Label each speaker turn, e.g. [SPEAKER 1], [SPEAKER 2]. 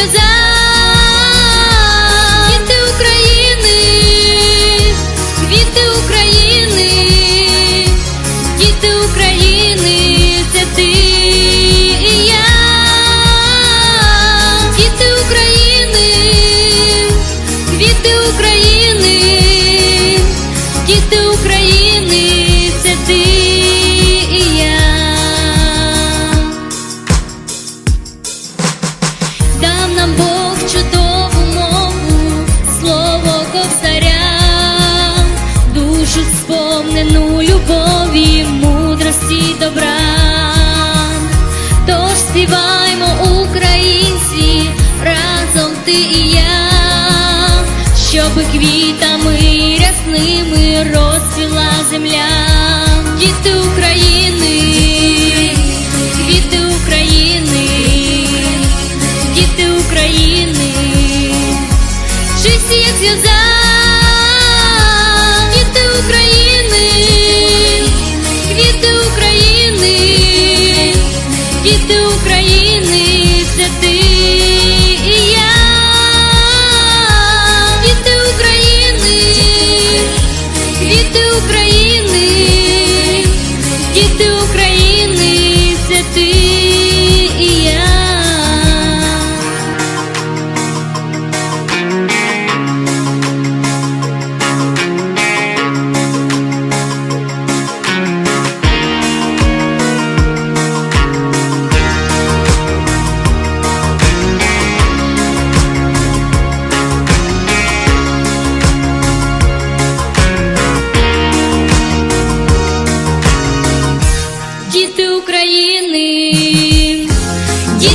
[SPEAKER 1] чисті як мудрості добра. Ти і я. Діти України,